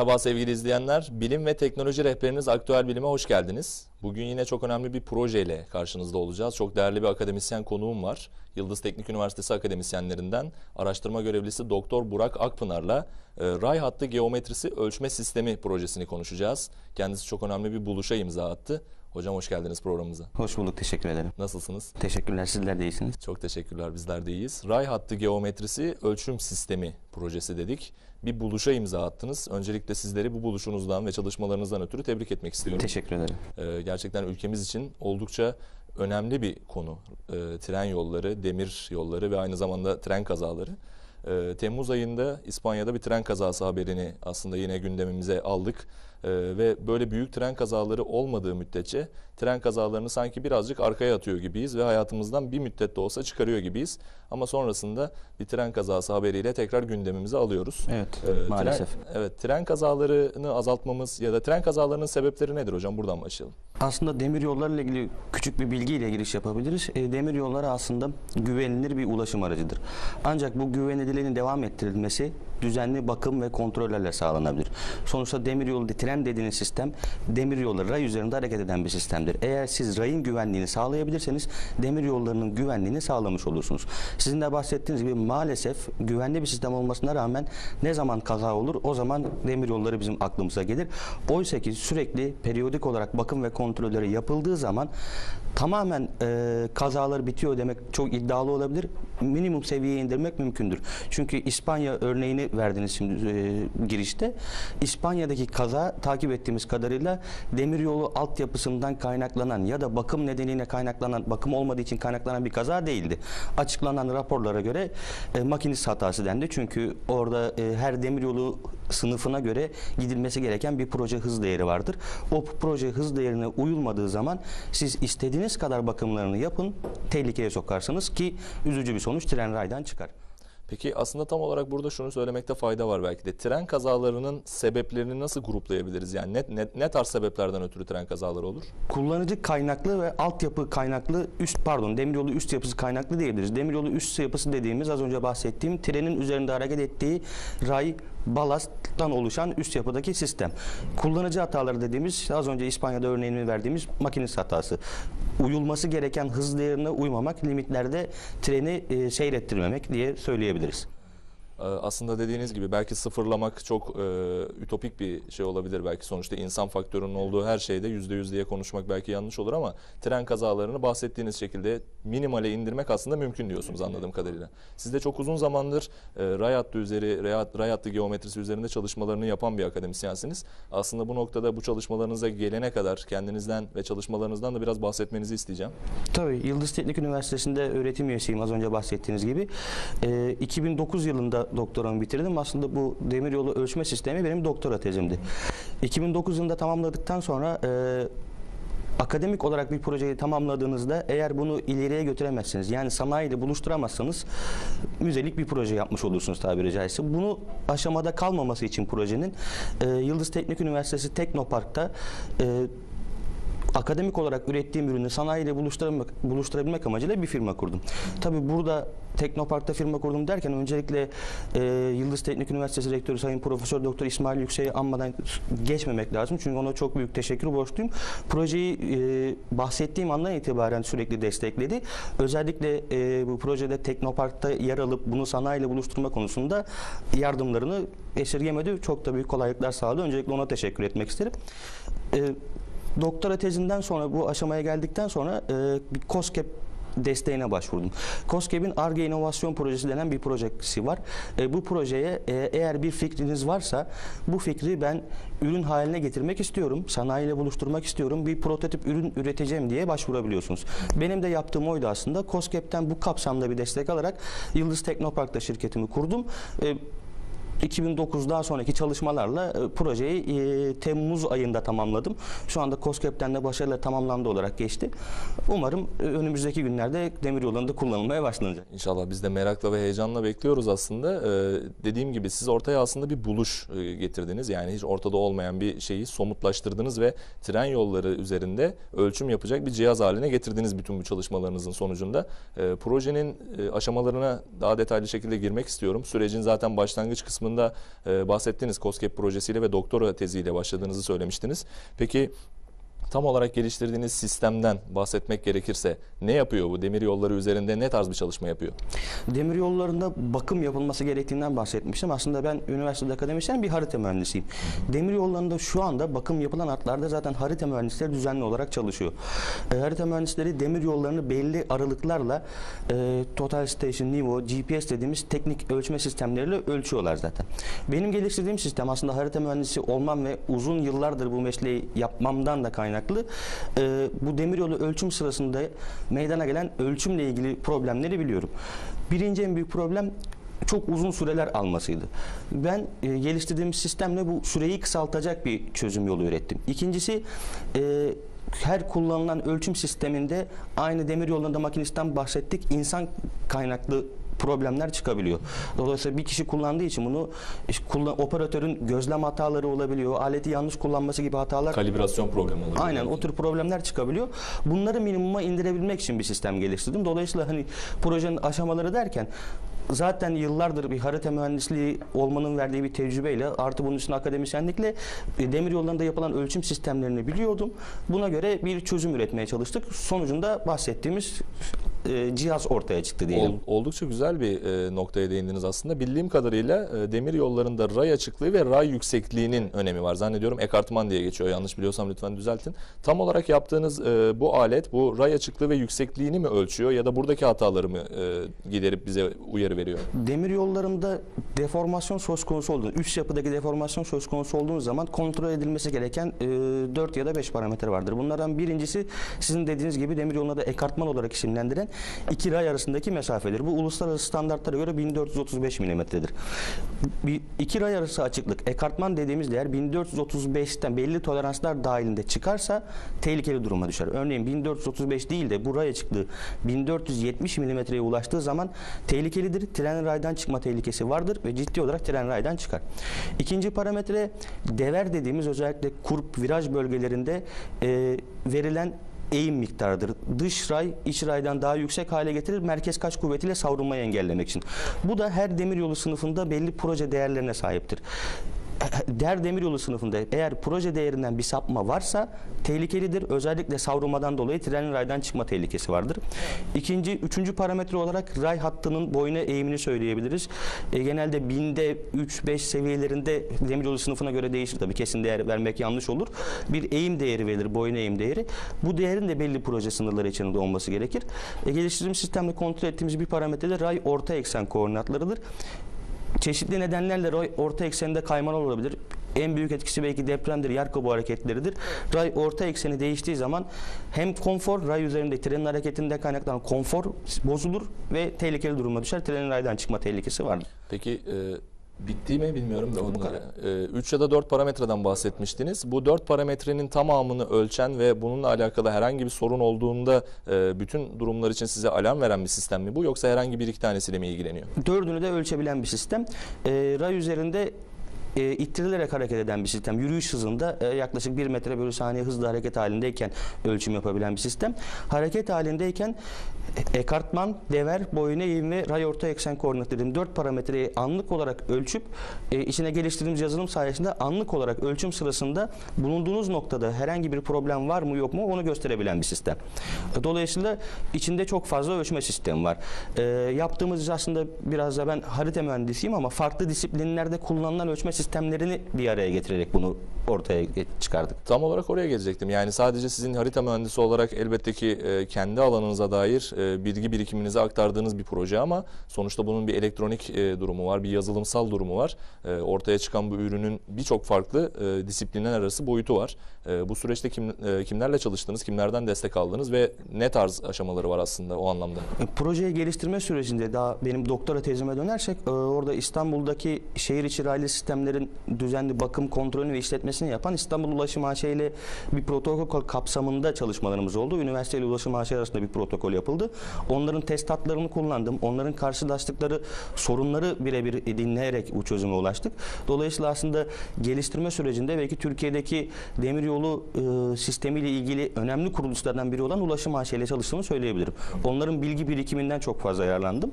Merhaba sevgili izleyenler. Bilim ve teknoloji rehberiniz Aktüel Bilim'e hoş geldiniz. Bugün yine çok önemli bir projeyle karşınızda olacağız. Çok değerli bir akademisyen konuğum var. Yıldız Teknik Üniversitesi akademisyenlerinden araştırma görevlisi Doktor Burak Akpınar'la e, ray hattı geometrisi ölçme sistemi projesini konuşacağız. Kendisi çok önemli bir buluşa imza attı. Hocam hoş geldiniz programımıza. Hoş bulduk, teşekkür ederim. Nasılsınız? Teşekkürler, sizler de iyisiniz. Çok teşekkürler bizler de iyiyiz. Ray hattı geometrisi ölçüm sistemi projesi dedik. Bir buluşa imza attınız. Öncelikle sizleri bu buluşunuzdan ve çalışmalarınızdan ötürü tebrik etmek istiyorum. Teşekkür ederim. Ee, gerçekten ülkemiz için oldukça önemli bir konu. Ee, tren yolları, demir yolları ve aynı zamanda tren kazaları. Ee, Temmuz ayında İspanya'da bir tren kazası haberini aslında yine gündemimize aldık. Ee, ve böyle büyük tren kazaları olmadığı müddetçe tren kazalarını sanki birazcık arkaya atıyor gibiyiz ve hayatımızdan bir müddet de olsa çıkarıyor gibiyiz. Ama sonrasında bir tren kazası haberiyle tekrar gündemimize alıyoruz. Evet, Ee, maalesef. Tren, evet, tren kazalarını azaltmamız ya da tren kazalarının sebepleri nedir hocam? Buradan başlayalım. Aslında demir yollarıyla ilgili küçük bir bilgiyle giriş yapabiliriz. E, demir yolları aslında güvenilir bir ulaşım aracıdır. Ancak bu güvenilirliğin devam ettirilmesi düzenli bakım ve kontrollerle sağlanabilir. Sonuçta demir yolu tren dediğiniz sistem demir yolları ray üzerinde hareket eden bir sistemdir. Eğer siz rayın güvenliğini sağlayabilirseniz demir yollarının güvenliğini sağlamış olursunuz. Sizin de bahsettiğiniz gibi maalesef güvenli bir sistem olmasına rağmen ne zaman kaza olur o zaman demir yolları bizim aklımıza gelir. Oysa ki sürekli periyodik olarak bakım ve kontrolleri yapıldığı zaman tamamen e, kazalar bitiyor demek çok iddialı olabilir. Minimum seviyeye indirmek mümkündür. Çünkü İspanya örneğini verdiniz şimdi e, girişte. İspanya'daki kaza takip ettiğimiz kadarıyla demiryolu altyapısından kaynaklanan ya da bakım nedeniyle kaynaklanan, bakım olmadığı için kaynaklanan bir kaza değildi. Açıklanan raporlara göre e, makinist hatası dendi. Çünkü orada e, her demiryolu sınıfına göre gidilmesi gereken bir proje hız değeri vardır. O proje hız değerine uyulmadığı zaman siz istediğiniz kadar bakımlarını yapın, tehlikeye sokarsınız ki üzücü bir sonuç tren raydan çıkar. Peki aslında tam olarak burada şunu söylemekte fayda var belki de. Tren kazalarının sebeplerini nasıl gruplayabiliriz? Yani ne, ne, ne tarz sebeplerden ötürü tren kazaları olur? Kullanıcı kaynaklı ve altyapı kaynaklı üst pardon demiryolu üst yapısı kaynaklı diyebiliriz. Demiryolu üst yapısı dediğimiz az önce bahsettiğim trenin üzerinde hareket ettiği ray balasttan oluşan üst yapıdaki sistem. Kullanıcı hataları dediğimiz az önce İspanya'da örneğini verdiğimiz makinist hatası. Uyulması gereken hız değerine uymamak, limitlerde treni e, seyrettirmemek diye söyleyebiliriz. Ee, Aslında dediğiniz gibi belki sıfırlamak çok e, ütopik bir şey olabilir belki. Sonuçta insan faktörünün olduğu her şeyde yüzde yüz diye konuşmak belki yanlış olur ama tren kazalarını bahsettiğiniz şekilde minimale indirmek aslında mümkün diyorsunuz anladığım kadarıyla. Siz de çok uzun zamandır e, ray hattı üzeri, ray, hat- ray hattı geometrisi üzerinde çalışmalarını yapan bir akademisyensiniz. Aslında bu noktada bu çalışmalarınıza gelene kadar kendinizden ve çalışmalarınızdan da biraz bahsetmenizi isteyeceğim. Tabii Yıldız Teknik Üniversitesi'nde öğretim üyesiyim az önce bahsettiğiniz gibi. Ee, 2009 yılında doktoramı bitirdim. Aslında bu demiryolu ölçme sistemi benim doktora tezimdi. 2009 yılında tamamladıktan sonra e, akademik olarak bir projeyi tamamladığınızda eğer bunu ileriye götüremezsiniz yani sanayiyle buluşturamazsanız müzelik bir proje yapmış olursunuz tabiri caizse. Bunu aşamada kalmaması için projenin e, Yıldız Teknik Üniversitesi Teknopark'ta e, akademik olarak ürettiğim ürünü sanayiyle buluşturabilmek, buluşturabilmek amacıyla bir firma kurdum. Tabii burada Teknopark'ta firma kurdum derken öncelikle e, Yıldız Teknik Üniversitesi Rektörü Sayın Profesör Doktor İsmail Yüksek'i anmadan geçmemek lazım. Çünkü ona çok büyük teşekkür borçluyum. Projeyi e, bahsettiğim andan itibaren sürekli destekledi. Özellikle e, bu projede Teknopark'ta yer alıp bunu sanayiyle buluşturma konusunda yardımlarını esirgemedi. Çok da büyük kolaylıklar sağladı. Öncelikle ona teşekkür etmek isterim. E, Doktora tezinden sonra bu aşamaya geldikten sonra e, bir COSGAP desteğine başvurdum. COSGAP'in ARGE İnovasyon Projesi denen bir projesi var. E, bu projeye e, eğer bir fikriniz varsa bu fikri ben ürün haline getirmek istiyorum. Sanayiyle buluşturmak istiyorum. Bir prototip ürün üreteceğim diye başvurabiliyorsunuz. Benim de yaptığım oydu aslında. COSGAP'ten bu kapsamda bir destek alarak Yıldız Teknopark'ta şirketimi kurdum. E, 2009'dan sonraki çalışmalarla e, projeyi e, Temmuz ayında tamamladım. Şu anda COSGAP'ten de başarıyla tamamlandı olarak geçti. Umarım e, önümüzdeki günlerde demiryollarında kullanılmaya başlanacak. İnşallah biz de merakla ve heyecanla bekliyoruz aslında. Dediğim gibi siz ortaya aslında bir buluş getirdiniz. Yani hiç ortada olmayan bir şeyi somutlaştırdınız ve tren yolları üzerinde ölçüm yapacak bir cihaz haline getirdiniz bütün bu çalışmalarınızın sonucunda. Projenin aşamalarına daha detaylı şekilde girmek istiyorum. Sürecin zaten başlangıç kısmında kısmında e, bahsettiniz COSGAP projesiyle ve doktora teziyle başladığınızı söylemiştiniz. Peki tam olarak geliştirdiğiniz sistemden bahsetmek gerekirse ne yapıyor bu demir yolları üzerinde ne tarz bir çalışma yapıyor? Demir yollarında bakım yapılması gerektiğinden bahsetmiştim. Aslında ben üniversitede akademisyen bir harita mühendisiyim. Demir yollarında şu anda bakım yapılan hatlarda zaten harita mühendisleri düzenli olarak çalışıyor. E, harita mühendisleri demir yollarını belli aralıklarla e, Total Station Nivo, GPS dediğimiz teknik ölçme sistemleriyle ölçüyorlar zaten. Benim geliştirdiğim sistem aslında harita mühendisi olmam ve uzun yıllardır bu mesleği yapmamdan da kaynaklı. E, bu demiryolu ölçüm sırasında meydana gelen ölçümle ilgili problemleri biliyorum. Birinci en büyük problem çok uzun süreler almasıydı. Ben e, geliştirdiğim sistemle bu süreyi kısaltacak bir çözüm yolu ürettim. İkincisi e, her kullanılan ölçüm sisteminde aynı demir yollarında makinisten bahsettik. insan kaynaklı problemler çıkabiliyor. Dolayısıyla bir kişi kullandığı için bunu işte kullan, operatörün gözlem hataları olabiliyor. Aleti yanlış kullanması gibi hatalar Kalibrasyon problemi olabilir. Aynen o tür problemler çıkabiliyor. Bunları minimuma indirebilmek için bir sistem geliştirdim. Dolayısıyla hani projenin aşamaları derken zaten yıllardır bir harita mühendisliği olmanın verdiği bir tecrübeyle artı bunun üstüne akademisyenlikle e, demir yollarında yapılan ölçüm sistemlerini biliyordum. Buna göre bir çözüm üretmeye çalıştık. Sonucunda bahsettiğimiz e, cihaz ortaya çıktı diyelim. Ol- oldukça güzel bir e, noktaya değindiniz aslında. Bildiğim kadarıyla e, demir yollarında ray açıklığı ve ray yüksekliğinin önemi var. Zannediyorum ekartman diye geçiyor. Yanlış biliyorsam lütfen düzeltin. Tam olarak yaptığınız e, bu alet bu ray açıklığı ve yüksekliğini mi ölçüyor ya da buradaki hataları mı e, giderip bize uyarı veriyor? Demir yollarında deformasyon söz konusu olduğu, üst yapıdaki deformasyon söz konusu olduğu zaman kontrol edilmesi gereken e, 4 ya da 5 parametre vardır. Bunlardan birincisi sizin dediğiniz gibi demir yolunda ekartman olarak isimlendiren iki ray arasındaki mesafedir. Bu uluslararası standartlara göre 1435 milimetredir. Bir, iki ray arası açıklık, ekartman dediğimiz değer 1435'ten belli toleranslar dahilinde çıkarsa tehlikeli duruma düşer. Örneğin 1435 değil de bu ray açıklığı 1470 milimetreye ulaştığı zaman tehlikelidir. Tren raydan çıkma tehlikesi vardır ve ciddi olarak tren raydan çıkar. İkinci parametre dever dediğimiz özellikle kurp viraj bölgelerinde e, verilen eğim miktarıdır. Dış ray iç raydan daha yüksek hale getirir merkez kaç kuvvetiyle savrulmayı engellemek için. Bu da her demiryolu sınıfında belli proje değerlerine sahiptir. Der demiryolu sınıfında eğer proje değerinden bir sapma varsa tehlikelidir. Özellikle savrulmadan dolayı trenin raydan çıkma tehlikesi vardır. İkinci, üçüncü parametre olarak ray hattının boyuna eğimini söyleyebiliriz. E, genelde binde 3-5 seviyelerinde demiryolu sınıfına göre değişir tabii. Kesin değer vermek yanlış olur. Bir eğim değeri verilir, boyun eğim değeri. Bu değerin de belli proje sınırları içinde olması gerekir. E, geliştirdiğimiz sistemle kontrol ettiğimiz bir parametre de ray orta eksen koordinatlarıdır. Çeşitli nedenlerle ray orta ekseninde kaymalar olabilir. En büyük etkisi belki depremdir, yer kabuğu hareketleridir. Ray orta ekseni değiştiği zaman hem konfor, ray üzerinde trenin hareketinde kaynaklanan konfor bozulur ve tehlikeli duruma düşer. Trenin raydan çıkma tehlikesi vardır. Peki e, bitti mi bilmiyorum da onları. 3 ya da 4 parametreden bahsetmiştiniz. Bu 4 parametrenin tamamını ölçen ve bununla alakalı herhangi bir sorun olduğunda e, bütün durumlar için size alarm veren bir sistem mi bu yoksa herhangi bir iki tanesiyle mi ilgileniyor? Dördünü de ölçebilen bir sistem. E, ray üzerinde e, ittirilerek hareket eden bir sistem. Yürüyüş hızında e, yaklaşık 1 metre bölü saniye hızlı hareket halindeyken ölçüm yapabilen bir sistem. Hareket halindeyken ekartman, dever, boyun eğim ve ray orta eksen koordinat dediğim 4 parametreyi anlık olarak ölçüp e, içine geliştirdiğimiz yazılım sayesinde anlık olarak ölçüm sırasında bulunduğunuz noktada herhangi bir problem var mı yok mu onu gösterebilen bir sistem. E, Dolayısıyla içinde çok fazla ölçme sistemi var. E, yaptığımız aslında biraz da ben harita mühendisiyim ama farklı disiplinlerde kullanılan ölçme sistemlerini bir araya getirerek bunu ortaya çıkardık. Tam olarak oraya gelecektim. Yani sadece sizin harita mühendisi olarak elbette ki e, kendi alanınıza dair e, bilgi birikiminizi aktardığınız bir proje ama sonuçta bunun bir elektronik e, durumu var, bir yazılımsal durumu var. E, ortaya çıkan bu ürünün birçok farklı e, disiplinler arası boyutu var. E, bu süreçte kim, kimlerle çalıştınız, kimlerden destek aldınız ve ne tarz aşamaları var aslında o anlamda? Projeyi geliştirme sürecinde daha benim doktora tezime dönersek orada İstanbul'daki şehir içi raylı sistemlerin düzenli bakım kontrolünü ve işletmesini yapan İstanbul Ulaşım AŞ ile bir protokol kapsamında çalışmalarımız oldu. Üniversite ile Ulaşım AŞ arasında bir protokol yapıldı. Onların test hatlarını kullandım. Onların karşılaştıkları sorunları birebir dinleyerek bu çözüme ulaştık. Dolayısıyla aslında geliştirme sürecinde belki Türkiye'deki demiryolu e, sistemiyle ilgili önemli kuruluşlardan biri olan Ulaşım AŞ ile çalıştığımı söyleyebilirim. Onların bilgi birikiminden çok fazla yararlandım.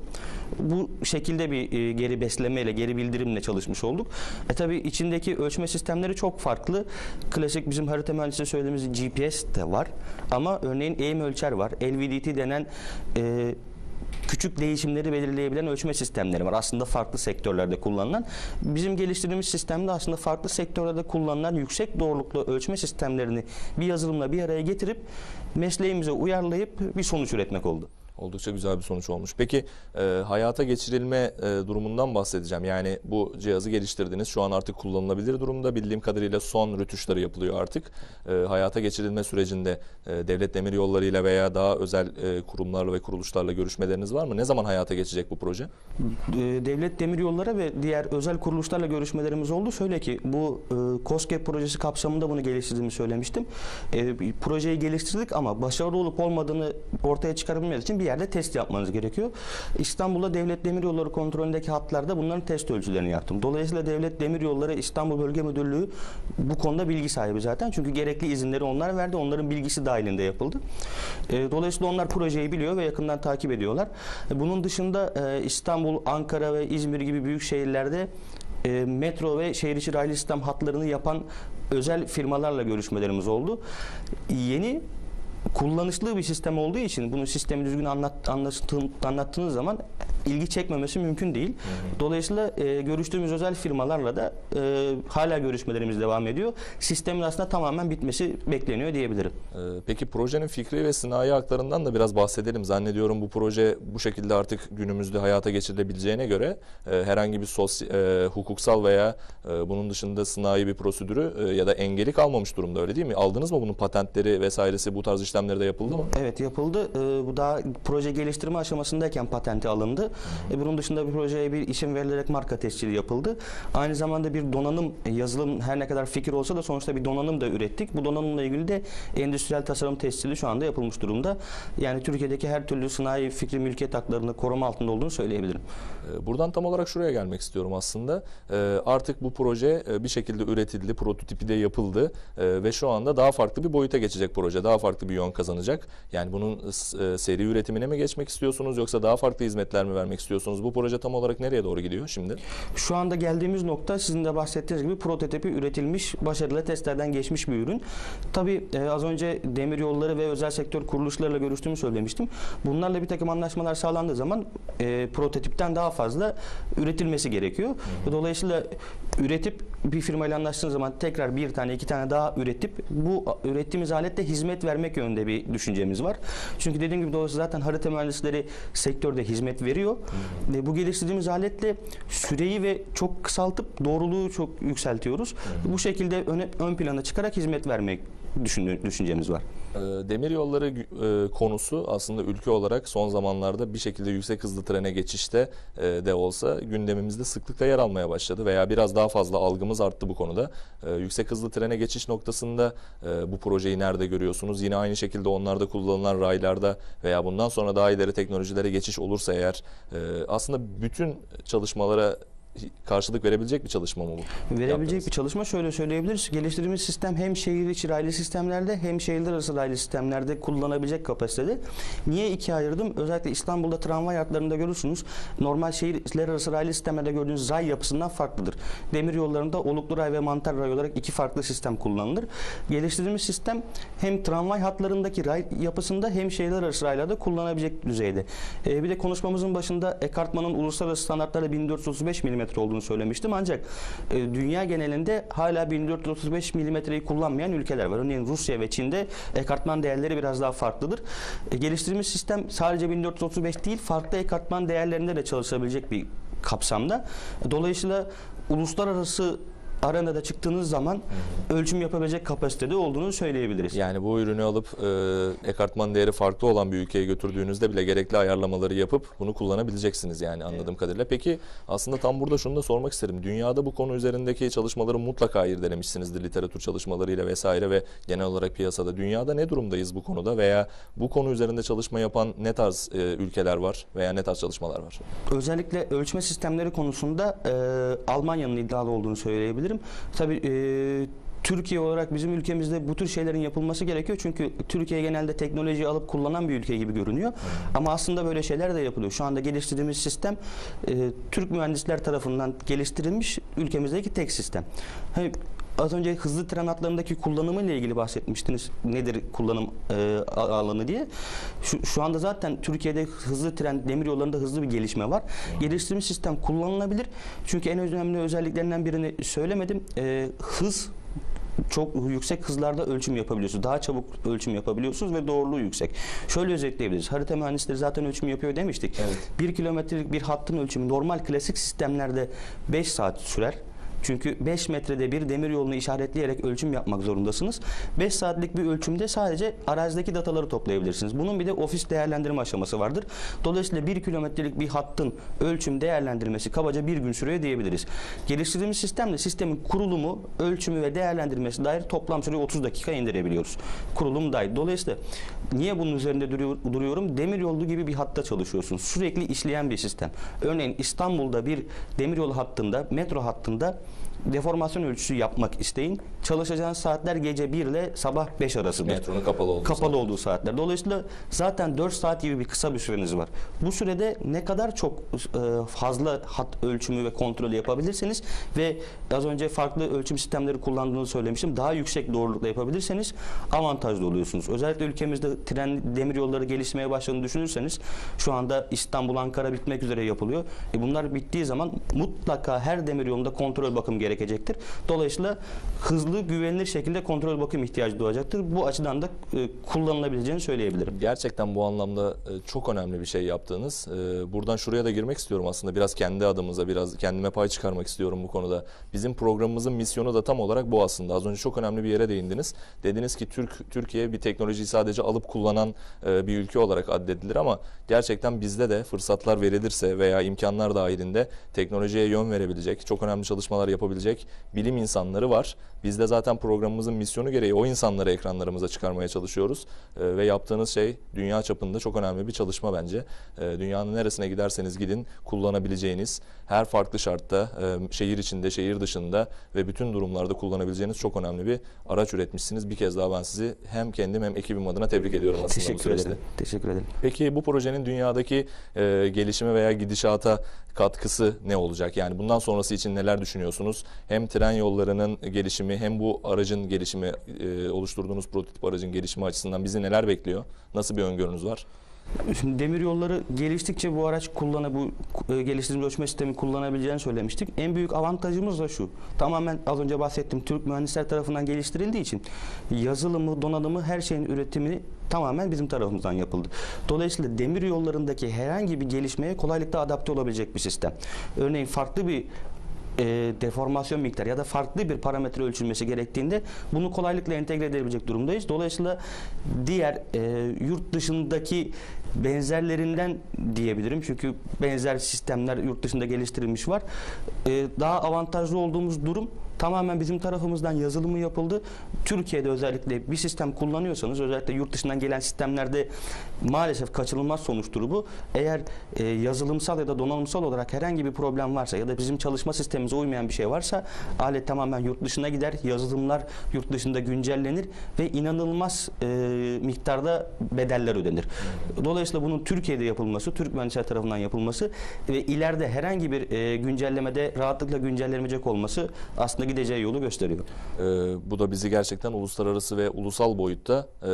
Bu şekilde bir e, geri beslemeyle, geri bildirimle çalışmış olduk. E tabi içindeki ölçme sistemleri çok farklı. Klasik bizim harita mühendisliği söylediğimiz GPS de var. Ama örneğin eğim ölçer var. LVDT denen e, küçük değişimleri belirleyebilen ölçme sistemleri var. Aslında farklı sektörlerde kullanılan. Bizim geliştirdiğimiz sistemde aslında farklı sektörlerde kullanılan yüksek doğruluklu ölçme sistemlerini bir yazılımla bir araya getirip mesleğimize uyarlayıp bir sonuç üretmek oldu. Oldukça güzel bir sonuç olmuş. Peki e, hayata geçirilme e, durumundan bahsedeceğim. Yani bu cihazı geliştirdiniz. Şu an artık kullanılabilir durumda. Bildiğim kadarıyla son rötuşları yapılıyor artık. E, hayata geçirilme sürecinde e, devlet demir yollarıyla veya daha özel e, kurumlarla ve kuruluşlarla görüşmeleriniz var mı? Ne zaman hayata geçecek bu proje? E, Devlet Demiryolları ve diğer özel kuruluşlarla görüşmelerimiz oldu. Şöyle ki bu e, COSGAP projesi kapsamında bunu geliştirdiğimi söylemiştim. E, projeyi geliştirdik ama başarılı olup olmadığını ortaya çıkarabilmeniz için bir yerde test yapmanız gerekiyor. İstanbul'da Devlet Demiryolları kontrolündeki hatlarda bunların test ölçülerini yaptım. Dolayısıyla Devlet Demiryolları İstanbul Bölge Müdürlüğü bu konuda bilgi sahibi zaten. Çünkü gerekli izinleri onlar verdi. Onların bilgisi dahilinde yapıldı. E, dolayısıyla onlar projeyi biliyor ve yakından takip ediyorlar. E, bunun dışında e, İstanbul, Ankara ve İzmir gibi büyük şehirlerde metro ve şehir içi raylı sistem hatlarını yapan özel firmalarla görüşmelerimiz oldu. Yeni kullanışlı bir sistem olduğu için bunu sistemi düzgün anlat, anlattığın, anlattığınız zaman ilgi çekmemesi mümkün değil. Dolayısıyla e, görüştüğümüz özel firmalarla da e, hala görüşmelerimiz devam ediyor. Sistemin aslında tamamen bitmesi bekleniyor diyebilirim. E, peki projenin fikri ve sınai haklarından da biraz bahsedelim. Zannediyorum bu proje bu şekilde artık günümüzde hayata geçirilebileceğine göre e, herhangi bir sosy- e, hukuksal veya e, bunun dışında sınai bir prosedürü e, ya da engeli kalmamış durumda öyle değil mi? Aldınız mı bunun patentleri vesairesi bu tarz işlemleri de yapıldı mı? Evet yapıldı. Ee, bu daha proje geliştirme aşamasındayken patenti alındı. E, bunun dışında bir projeye bir isim verilerek marka tescili yapıldı. Aynı zamanda bir donanım, e, yazılım her ne kadar fikir olsa da sonuçta bir donanım da ürettik. Bu donanımla ilgili de endüstriyel tasarım tescili şu anda yapılmış durumda. Yani Türkiye'deki her türlü sanayi fikri mülkiyet haklarını koruma altında olduğunu söyleyebilirim. E, Buradan tam olarak şuraya gelmek istiyorum aslında. E, Artık bu proje bir şekilde üretildi, prototipi de yapıldı ve şu anda daha farklı bir boyuta geçecek proje, daha farklı bir yön kazanacak. Yani bunun seri üretimine mi geçmek istiyorsunuz yoksa daha farklı hizmetler mi vermek istiyorsunuz? Bu proje tam olarak nereye doğru gidiyor şimdi? Şu anda geldiğimiz nokta sizin de bahsettiğiniz gibi prototipi üretilmiş, başarılı testlerden geçmiş bir ürün. Tabii e, az önce demir yolları ve özel sektör kuruluşlarıyla görüştüğümü söylemiştim. Bunlarla bir takım anlaşmalar sağlandığı zaman e, prototipten daha fazla üretilmesi gerekiyor. Dolayısıyla üretip bir firmayla anlaştığınız zaman tekrar bir tane iki tane daha üretip bu ürettiğimiz aletle hizmet vermek yönünde bir düşüncemiz var. Çünkü dediğim gibi dolayısıyla zaten harita mühendisleri sektörde hizmet veriyor. Ve bu geliştirdiğimiz aletle süreyi ve çok kısaltıp doğruluğu çok yükseltiyoruz. Bu şekilde öne, ön plana çıkarak hizmet vermek düşüncemiz var. E, Demir yolları e, konusu aslında ülke olarak son zamanlarda bir şekilde yüksek hızlı trene geçişte e, de olsa gündemimizde sıklıkla yer almaya başladı veya biraz daha fazla algımız arttı bu konuda. E, Yüksek hızlı trene geçiş noktasında bu projeyi nerede görüyorsunuz? Yine aynı şekilde onlarda kullanılan raylarda veya bundan sonra daha ileri teknolojilere geçiş olursa eğer aslında bütün çalışmalara karşılık verebilecek bir çalışma mı bu? Verebilecek Yaptınız. bir çalışma şöyle söyleyebiliriz. Geliştirdiğimiz sistem hem şehir içi raylı sistemlerde hem şehirler arası raylı sistemlerde kullanabilecek kapasitede. Niye ikiye ayırdım? Özellikle İstanbul'da tramvay hatlarında görürsünüz. Normal şehirler arası raylı sistemlerde gördüğünüz ray yapısından farklıdır. Demir yollarında oluklu ray ve mantar ray olarak iki farklı sistem kullanılır. Geliştirdiğimiz sistem hem tramvay hatlarındaki ray yapısında hem şehirler arası raylarda kullanabilecek düzeyde. Ee, bir de konuşmamızın başında Ekartman'ın uluslararası standartları 1435 mm olduğunu söylemiştim. Ancak e, dünya genelinde hala 1435 milimetreyi kullanmayan ülkeler var. Örneğin Rusya ve Çin'de ekartman değerleri biraz daha farklıdır. E, geliştirilmiş sistem sadece 1435 değil farklı ekartman değerlerinde de çalışabilecek bir kapsamda. Dolayısıyla uluslararası arenada çıktığınız zaman ölçüm yapabilecek kapasitede olduğunu söyleyebiliriz. Yani bu ürünü alıp e, ekartman değeri farklı olan bir ülkeye götürdüğünüzde bile gerekli ayarlamaları yapıp bunu kullanabileceksiniz yani anladığım kadarıyla. Peki aslında tam burada şunu da sormak isterim. Dünyada bu konu üzerindeki çalışmaları mutlaka irdelemişsinizdir literatür çalışmalarıyla vesaire ve genel olarak piyasada. Dünyada ne durumdayız bu konuda veya bu konu üzerinde çalışma yapan ne tarz e, ülkeler var veya ne tarz çalışmalar var? Özellikle ölçme sistemleri konusunda e, Almanya'nın iddialı olduğunu söyleyebilirim. Tabii e, Türkiye olarak bizim ülkemizde bu tür şeylerin yapılması gerekiyor. Çünkü Türkiye genelde teknolojiyi alıp kullanan bir ülke gibi görünüyor. Ama aslında böyle şeyler de yapılıyor. Şu anda geliştirdiğimiz sistem e, Türk mühendisler tarafından geliştirilmiş ülkemizdeki tek sistem. Hani Az önce hızlı tren hatlarındaki kullanımı ile ilgili bahsetmiştiniz. Nedir kullanım e, alanı diye. Şu, şu anda zaten Türkiye'de hızlı tren, demir yollarında hızlı bir gelişme var. Geliştirilmiş sistem kullanılabilir. Çünkü en önemli özelliklerinden birini söylemedim. E, hız çok yüksek hızlarda ölçüm yapabiliyorsunuz. Daha çabuk ölçüm yapabiliyorsunuz ve doğruluğu yüksek. Şöyle özetleyebiliriz. Harita mühendisleri zaten ölçüm yapıyor demiştik. Evet. Bir kilometrelik bir hattın ölçümü normal klasik sistemlerde 5 saat sürer. Çünkü 5 metrede bir demir yolunu işaretleyerek ölçüm yapmak zorundasınız. 5 saatlik bir ölçümde sadece arazideki dataları toplayabilirsiniz. Bunun bir de ofis değerlendirme aşaması vardır. Dolayısıyla 1 kilometrelik bir hattın ölçüm değerlendirmesi kabaca bir gün sürüyor diyebiliriz. Geliştirdiğimiz sistemle sistemin kurulumu, ölçümü ve değerlendirmesi dair toplam süreyi 30 dakika indirebiliyoruz. Kurulum dahil. Dolayısıyla niye bunun üzerinde duruyor- duruyorum? Demir yolu gibi bir hatta çalışıyorsunuz. Sürekli işleyen bir sistem. Örneğin İstanbul'da bir demiryolu hattında, metro hattında deformasyon ölçüsü yapmak isteyin. Çalışacağınız saatler gece 1 ile sabah 5 arasıdır. Metronun kapalı olduğu Kapalı olduğu saatler. Dolayısıyla zaten 4 saat gibi bir kısa bir süreniz var. Bu sürede ne kadar çok e, fazla hat ölçümü ve kontrolü yapabilirseniz ve az önce farklı ölçüm sistemleri kullandığınızı söylemiştim. Daha yüksek doğrulukla yapabilirseniz avantajlı oluyorsunuz. Özellikle ülkemizde tren demir yolları gelişmeye başladığını düşünürseniz şu anda İstanbul Ankara bitmek üzere yapılıyor. E bunlar bittiği zaman mutlaka her demir yolunda kontrol bakım gerekecektir. Dolayısıyla hızlı güvenilir şekilde kontrol bakım ihtiyacı doğacaktır. Bu açıdan da e, kullanılabileceğini söyleyebilirim. Gerçekten bu anlamda e, çok önemli bir şey yaptığınız. E, Buradan şuraya da girmek istiyorum aslında. Biraz kendi adımıza, biraz kendime pay çıkarmak istiyorum bu konuda. Bizim programımızın misyonu da tam olarak bu aslında. Az önce çok önemli bir yere değindiniz. Dediniz ki Türk Türkiye bir teknolojiyi sadece alıp kullanan e, bir ülke olarak addedilir ama gerçekten bizde de fırsatlar verilirse veya imkanlar dahilinde teknolojiye yön verebilecek, çok önemli çalışmalar yapabilecek bilim insanları var. Biz de zaten programımızın misyonu gereği o insanları ekranlarımıza çıkarmaya çalışıyoruz. E, ve yaptığınız şey dünya çapında çok önemli bir çalışma bence. E, dünyanın neresine giderseniz gidin kullanabileceğiniz her farklı şartta e, şehir içinde, şehir dışında ve bütün durumlarda kullanabileceğiniz çok önemli bir araç üretmişsiniz. Bir kez daha ben sizi hem kendim hem ekibim adına tebrik ediyorum aslında bu Teşekkür süreçte. ederim. Teşekkür ederim. Peki bu projenin dünyadaki e, gelişime veya gidişata katkısı ne olacak? Yani bundan sonrası için neler düşünüyorsunuz? Hem tren yollarının gelişimi hem bu aracın gelişimi, e, oluşturduğunuz prototip aracın gelişimi açısından bizi neler bekliyor? Nasıl bir öngörünüz var? Şimdi demir yolları geliştikçe bu araç kullanı bu e, geliştirilmiş ölçme sistemi kullanabileceğini söylemiştik. En büyük avantajımız da şu. Tamamen az önce bahsettim Türk mühendisler tarafından geliştirildiği için yazılımı, donanımı, her şeyin üretimi tamamen bizim tarafımızdan yapıldı. Dolayısıyla demir yollarındaki herhangi bir gelişmeye kolaylıkla adapte olabilecek bir sistem. Örneğin farklı bir e, deformasyon miktarı ya da farklı bir parametre ölçülmesi gerektiğinde bunu kolaylıkla entegre edebilecek durumdayız. Dolayısıyla diğer e, yurt dışındaki benzerlerinden diyebilirim. Çünkü benzer sistemler yurt dışında geliştirilmiş var. E, daha avantajlı olduğumuz durum tamamen bizim tarafımızdan yazılımı yapıldı. Türkiye'de özellikle bir sistem kullanıyorsanız özellikle yurt dışından gelen sistemlerde maalesef kaçınılmaz sonuçtur bu. Eğer e, yazılımsal ya da donanımsal olarak herhangi bir problem varsa ya da bizim çalışma sistemimize uymayan bir şey varsa alet tamamen yurt dışına gider. Yazılımlar yurt dışında güncellenir ve inanılmaz e, miktarda bedeller ödenir. Dolayısıyla bunun Türkiye'de yapılması, Türk mühendisler tarafından yapılması ve ileride herhangi bir e, güncellemede rahatlıkla güncellenecek olması aslında gideceği yolu gösteriyor. Ee, bu da bizi gerçekten uluslararası ve ulusal boyutta e,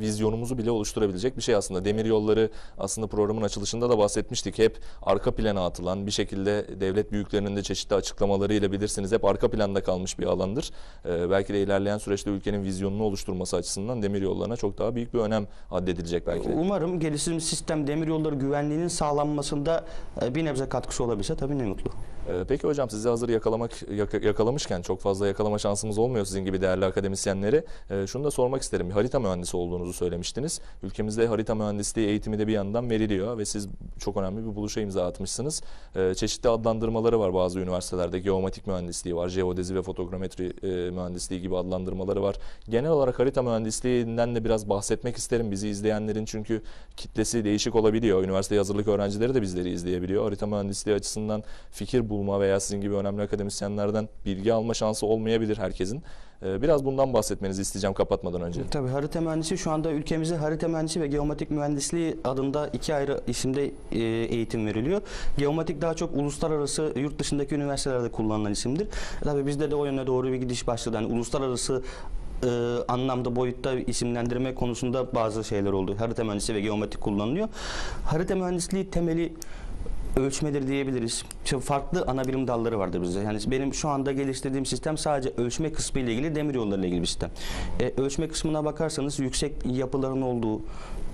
vizyonumuzu bile oluşturabilecek bir şey aslında. Demir yolları aslında programın açılışında da bahsetmiştik. Hep arka plana atılan bir şekilde devlet büyüklerinin de çeşitli açıklamalarıyla bilirsiniz hep arka planda kalmış bir alandır. Ee, belki de ilerleyen süreçte ülkenin vizyonunu oluşturması açısından demir yollarına çok daha büyük bir önem addedilecek belki de. Umarım geliştirdiğimiz sistem demiryolları güvenliğinin sağlanmasında e, bir nebze katkısı olabilse tabii ne mutlu. Ee, Peki hocam sizi hazır yakalamak yaka- yakalamışken çok fazla yakalama şansımız olmuyor sizin gibi değerli akademisyenleri. Ee, Şunu da sormak isterim. Bir harita mühendisi olduğunuzu söylemiştiniz. Ülkemizde harita mühendisliği eğitimi de bir yandan veriliyor ve siz çok önemli bir buluşa imza atmışsınız. Çeşitli adlandırmaları var bazı üniversitelerde. Geomatik mühendisliği var, jeodezi ve fotogrametri e, mühendisliği gibi adlandırmaları var. Genel olarak harita mühendisliğinden de biraz bahsetmek isterim bizi izleyenlerin çünkü kitlesi değişik olabiliyor. Üniversite hazırlık öğrencileri de bizleri izleyebiliyor. Harita mühendisliği açısından fikir bulma veya sizin gibi önemli akademisyenlerden bilgi alma şansı olmayabilir herkesin. Ee, Biraz bundan bahsetmenizi isteyeceğim kapatmadan önce. Tabii harita mühendisi şu anda ülkemizde harita mühendisi ve geomatik mühendisliği adında iki ayrı isimde e, eğitim veriliyor. Geomatik daha çok uluslararası yurt dışındaki üniversitelerde kullanılan isimdir. Tabii bizde de o yöne doğru bir gidiş başladı. Yani uluslararası e, anlamda boyutta isimlendirme konusunda bazı şeyler oldu. Harita mühendisi ve geomatik kullanılıyor. Harita mühendisliği temeli ölçmedir diyebiliriz. Şimdi farklı ana bilim dalları vardır bizde. Yani benim şu anda geliştirdiğim sistem sadece ölçme kısmı ile ilgili demir yolları ile ilgili bir sistem. E, ölçme kısmına bakarsanız yüksek yapıların olduğu,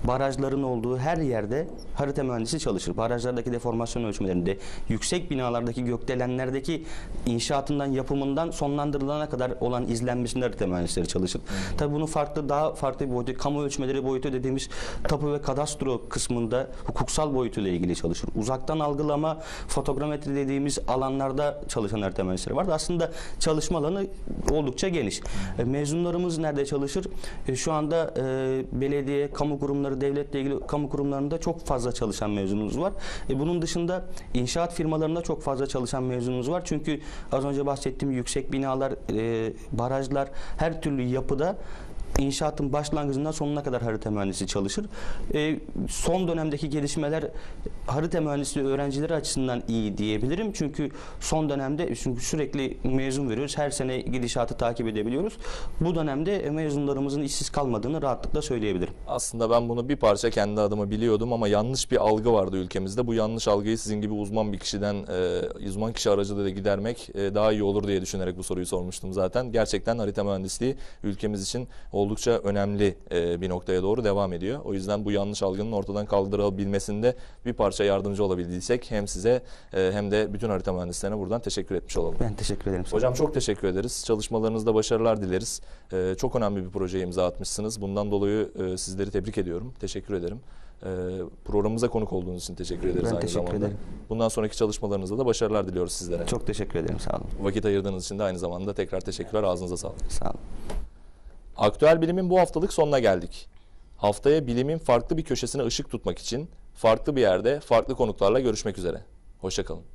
barajların olduğu her yerde harita mühendisi çalışır. Barajlardaki deformasyon ölçmelerinde, yüksek binalardaki gökdelenlerdeki inşaatından, yapımından sonlandırılana kadar olan izlenmesinde harita mühendisleri çalışır. Tabii bunun farklı daha farklı bir boyutu, kamu ölçmeleri boyutu dediğimiz tapu ve kadastro kısmında hukuksal boyutuyla ilgili çalışır. Uzaktan algılama, fotogrametri dediğimiz alanlarda çalışan harita mühendisleri vardı. Aslında çalışma alanı oldukça geniş. E, mezunlarımız nerede çalışır? E, şu anda e, belediye, kamu kurumları, devletle ilgili kamu kurumlarında çok fazla çalışan mezunumuz var. E, bunun dışında inşaat firmalarında çok fazla çalışan mezunumuz var. Çünkü az önce bahsettiğim yüksek binalar, e, barajlar, her türlü yapıda İnşaatın başlangıcından sonuna kadar harita mühendisi çalışır. E, son dönemdeki gelişmeler harita mühendisliği öğrencileri açısından iyi diyebilirim. Çünkü son dönemde çünkü sürekli mezun veriyoruz. Her sene gidişatı takip edebiliyoruz. Bu dönemde mezunlarımızın işsiz kalmadığını rahatlıkla söyleyebilirim. Aslında ben bunu bir parça kendi adıma biliyordum ama yanlış bir algı vardı ülkemizde. Bu yanlış algıyı sizin gibi uzman bir kişiden, e, uzman kişi aracılığıyla gidermek e, daha iyi olur diye düşünerek bu soruyu sormuştum zaten. Gerçekten harita mühendisliği ülkemiz için oldukça önemli e, bir noktaya doğru devam ediyor. O yüzden bu yanlış algının ortadan kaldırılabilmesinde bir parça yardımcı olabildiysek hem size e, hem de bütün harita mühendislerine buradan teşekkür etmiş olalım. Ben teşekkür ederim. Hocam çok teşekkür ederiz. Çalışmalarınızda başarılar dileriz. Ee, çok önemli bir projeye imza atmışsınız. Bundan dolayı e, sizleri tebrik ediyorum. Teşekkür ederim. Programımıza konuk olduğunuz için teşekkür ederiz Ben aynı teşekkür zamanda. ederim. Bundan sonraki çalışmalarınızda da başarılar diliyoruz sizlere. Çok teşekkür ederim. Sağ olun. Vakit ayırdığınız için de aynı zamanda tekrar teşekkürler. Ağzınıza sağlık. Sağ olun. Aktüel bilimin bu haftalık sonuna geldik. Haftaya bilimin farklı bir köşesine ışık tutmak için farklı bir yerde farklı konuklarla görüşmek üzere. Hoşçakalın.